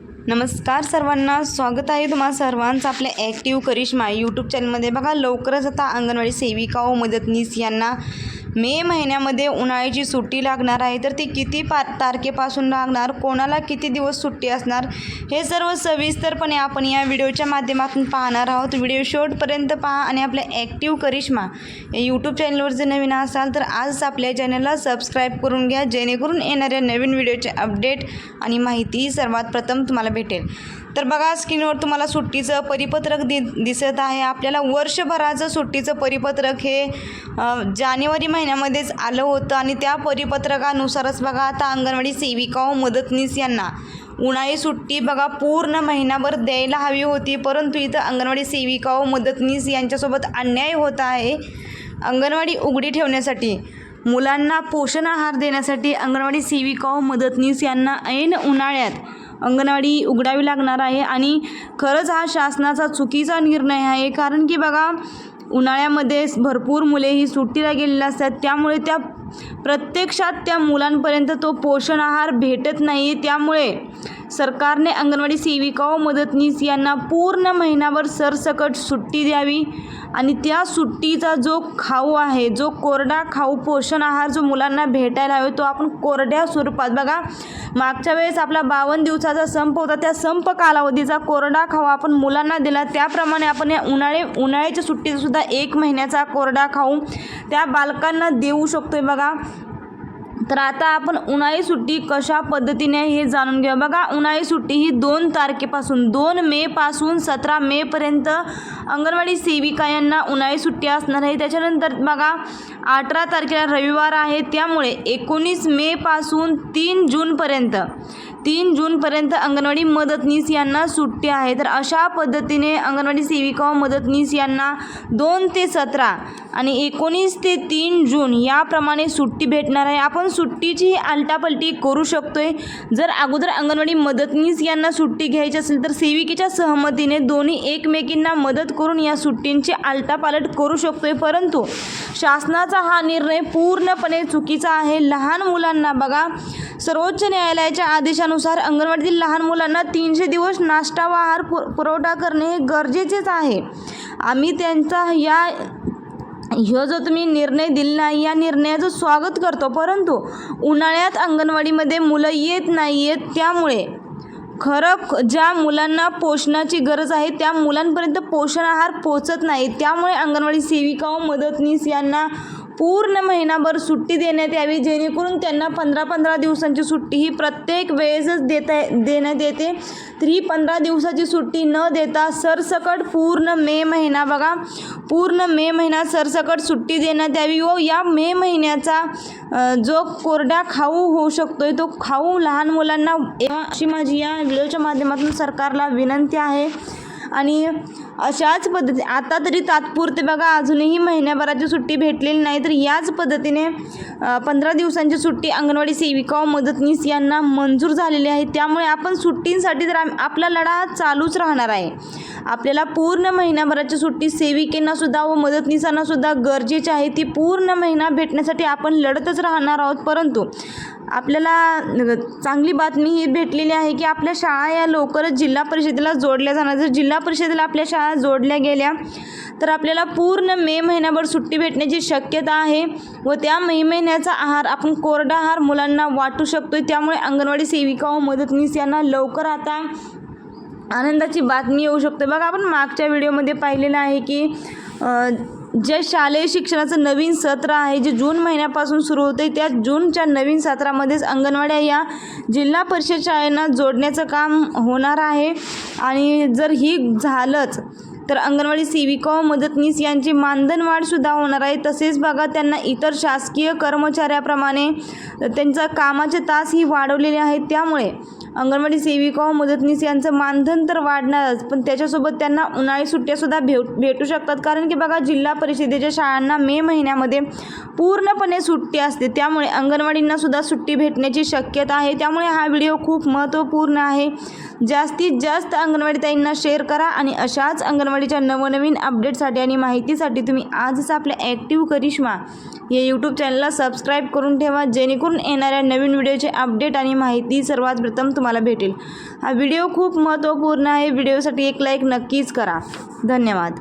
नमस्कार सर्वांना स्वागत आहे तुम्हा सर्वांचं आपल्या ॲक्टिव्ह करिश्मा यूट्यूब चॅनलमध्ये बघा लवकरच आता अंगणवाडी सेविका व मदतनीस यांना मे महिन्यामध्ये उन्हाळ्याची सुट्टी लागणार आहे तर ती किती पा तारखेपासून लागणार? कोणाला किती दिवस सुट्टी असणार? हे सर्व सविस्तरपणे आपण या व्हिडिओच्या माध्यमातून पाहणार आहोत. व्हिडिओ शेवटपर्यंत पहा आणि आपल्या ॲक्टिव्ह करिश्मा या यूट्यूब चॅनलवर जर नवीन असाल तर आज आपल्या चॅनलला सबस्क्राईब करून घ्या जेणेकरून येणाऱ्या नवीन व्हिडिओचे अपडेट आणि माहिती सर्वात प्रथम तुम्हाला भेटेल. तर बघा स्क्रीनवर तुम्हाला सुट्टीचं परिपत्रक दि दिसत आहे. आपल्याला वर्षभराचं सुट्टीचं परिपत्रक हे जानेवारी महिन्यामध्येच आलं होतं आणि त्या परिपत्रकानुसारच बघा आता अंगणवाडी सेविका व मदतनीस यांना उन्हाळी सुट्टी बघा पूर्ण महिनाभर द्यायला हवी होती. परंतु इथं अंगणवाडी सेविका व मदतनीस यांच्यासोबत अन्याय होत आहे. अंगणवाडी उघडी ठेवण्यासाठी मुलांना पोषण आहार देण्यासाठी अंगणवाडी सेविका व मदतनीस यांना ऐन उन्हाळ्यात अंगणवाडी उघडावी लागणार आहे आणि खरंच हा शासनाचा चुकीचा निर्णय आहे. कारण की बघा उन्हाळ्यामध्ये भरपूर मुले ही सुट्टीला गेलेली असतात. त्यामुळे त्या प्रत्यक्षात त्या मुलांपर्यंत तो पोषण आहार भेटत नाही. त्यामुळे सरकारने अंगणवाडी सेविका व मदतनीस यांना पूर्ण महिनाभर सरसकट सुट्टी द्यावी. आणि त्या सुट्टीचा जो खाऊ आहे जो कोरडा खाऊ पोषण आहार जो मुलांना भेटायला हवे तो आपण कोरड्या स्वरूपात बघा. मागच्या वेळेस आपला बावन्न दिवसाचा संप होता त्या संप कालावधीचा कोरडा खाऊ आपण मुलांना दिला. त्याप्रमाणे आपण या उन्हाळे उन्हाळ्याच्या सुट्टीचा सुद्धा एक महिन्याचा कोरडा खाऊ त्या बालकांना देऊ शकतो बघा. तर आता आपण उन्हाळी सुट्टी कशा पद्धतीने हे जाणून घेऊ. बघा उन्हाळी सुट्टी ही दोन तारखेपासून दोन मेपासून सतरा मेपर्यंत अंगणवाडी सेविका यांना उन्हाळी सुट्टी असणार आहे. त्याच्यानंतर बघा अठरा तारखेला रविवार आहे. त्यामुळे एकोणीस मेपासून तीन जूनपर्यंत तीन जूनपर्यंत अंगणवाडी मदतनीस यांना सुट्टी आहे. तर अशा पद्धतीने अंगणवाडी सेविका व मदतनीस यांना दोन ते सतरा आणि एकोणीस ते तीन जून याप्रमाणे सुट्टी भेटणार आहे. आपण सुट्टीची आलटापलटी करू शकतोय. जर अगोदर अंगणवाडी मदतनीस यांना सुट्टी घ्यायची असेल तर सेविकेच्या सहमतीने दोन्ही एकमेकींना मदत करून या सुट्टींची आलटापालट करू शकतोय. परंतु शासनाचा हा निर्णय पूर्णपणे चुकीचा आहे. लहान मुलांना बघा सर्वोच्च न्यायालयाच्या आदेशानुसार अंगणवाडीतील लहान मुलांना तीनशे दिवस नाश्ता व आहार पु पुरवठा करणे हे गरजेचेच आहे. आम्ही त्यांचा या ह्यो जो तुम्ही निर्णय दिला नाही या निर्णयाचं स्वागत करतो. परंतु उन्हाळ्यात अंगणवाडीमध्ये मुलं येत नाही आहेत त्यामुळे खरं ज्या मुलांना पोषणाची गरज आहे त्या मुलांपर्यंत पोषण आहार पोचत नाही. त्यामुळे अंगणवाडी सेविका व मदतनीस यांना पूर्ण महिनाभर सुट्टी देण्यात यावी जेणेकरून त्यांना पंधरा पंधरा दिवसांची सुट्टी ही प्रत्येक वेळेसच देता देण्यात येते. तर ही पंधरा दिवसाची सुट्टी न देता सरसकट पूर्ण मे महिना बघा. पूर्ण मे महिना सरसकट सुट्टी देण्यात यावी व या मे महिन्याचा जो कोरडा खाऊ होऊ शकतोय तो खाऊ लहान मुलांना अशी माझी या व्हिडिओच्या माध्यमातून सरकारला विनंती आहे. आणि अशाच पद्धती आता तरी तात्पुरते बघा अजूनही महिन्याभराची सुट्टी भेटलेली नाही तर याच पद्धतीने पंधरा दिवसांची सुट्टी अंगणवाडी सेविका व मदतनीस यांना मंजूर झालेली आहे. त्यामुळे आपण सुट्टींसाठी तर आपला लढा हा चालूच राहणार आहे. आपल्याला पूर्ण महिन्याभराची सुट्टी सेविकेंना सुद्धा व मदतनीसांना सुद्धा गरजेची आहे. ती पूर्ण महिना भेटण्यासाठी आपण लढतच राहणार आहोत. परंतु आपल्याला चांगली बातमी ही भेटलेली आहे की आपल्या शाळा या लवकरच जिल्हा परिषदेला जोडल्या जाणार. जर जिल्हा परिषदेला आपल्या शाळा जोडल्या गेल्या. तर आपल्याला पूर्ण मे महिन्याभर सुट्टी भेटण्याची शक्यता आहे व त्या मे महिन्याचा आहार आपण कोरडा आहार मुलांना वाटू शकतो त्यामुळे अंगणवाडी सेविका व मदतनीस यांना लवकर आता आनंदाची बातमी येऊ शकते. बघा आपण मागच्या व्हिडिओमध्ये पाहिलेलं आहे की जे शालेय शिक्षणाचं नवीन सत्र आहे जे जून महिन्यापासून सुरू होते त्या जूनच्या नवीन सत्रामध्येच अंगणवाड्या या जिल्हा परिषद शाळेंना जोडण्याचं काम होणार आहे. आणि जर ही झालंच तर अंगणवाडी सेविका व मदतनीस यांची मानधनवाढसुद्धा होणार आहे. तसेच बघा त्यांना इतर शासकीय कर्मचाऱ्याप्रमाणे त्यांचा कामाचे तासही वाढवलेले आहेत. त्यामुळे अंगणवाडी सेविका व मदतनीस यांचं मानधन तर वाढणारच पण त्याच्यासोबत त्यांना उन्हाळी सुट्ट्यासुद्धा भेट भेटू शकतात. कारण की बघा जिल्हा परिषदेच्या शाळांना मे महिन्यामध्ये पूर्णपणे सुट्टी असते. त्यामुळे अंगणवाडींनासुद्धा सुट्टी भेटण्याची शक्यता आहे. त्यामुळे हा व्हिडिओ खूप महत्त्वपूर्ण आहे. जास्तीत जास्त अंगणवाडीताईंना शेअर करा आणि अशाच अंगणवाडीच्या नवनवीन अपडेटसाठी आणि माहितीसाठी तुम्ही आजच आपल्या ॲक्टिव्ह करिश्मा या यूट्यूब चॅनलला सबस्क्राईब करून ठेवा. जेणेकरून येणाऱ्या नवीन व्हिडिओचे अपडेट आणि माहिती सर्वात प्रथम तुम्हाला भेटेल. हा व्हिडिओ खूप महत्त्वपूर्ण आहे. व्हिडिओसाठी एक लाईक नक्कीच करा. धन्यवाद.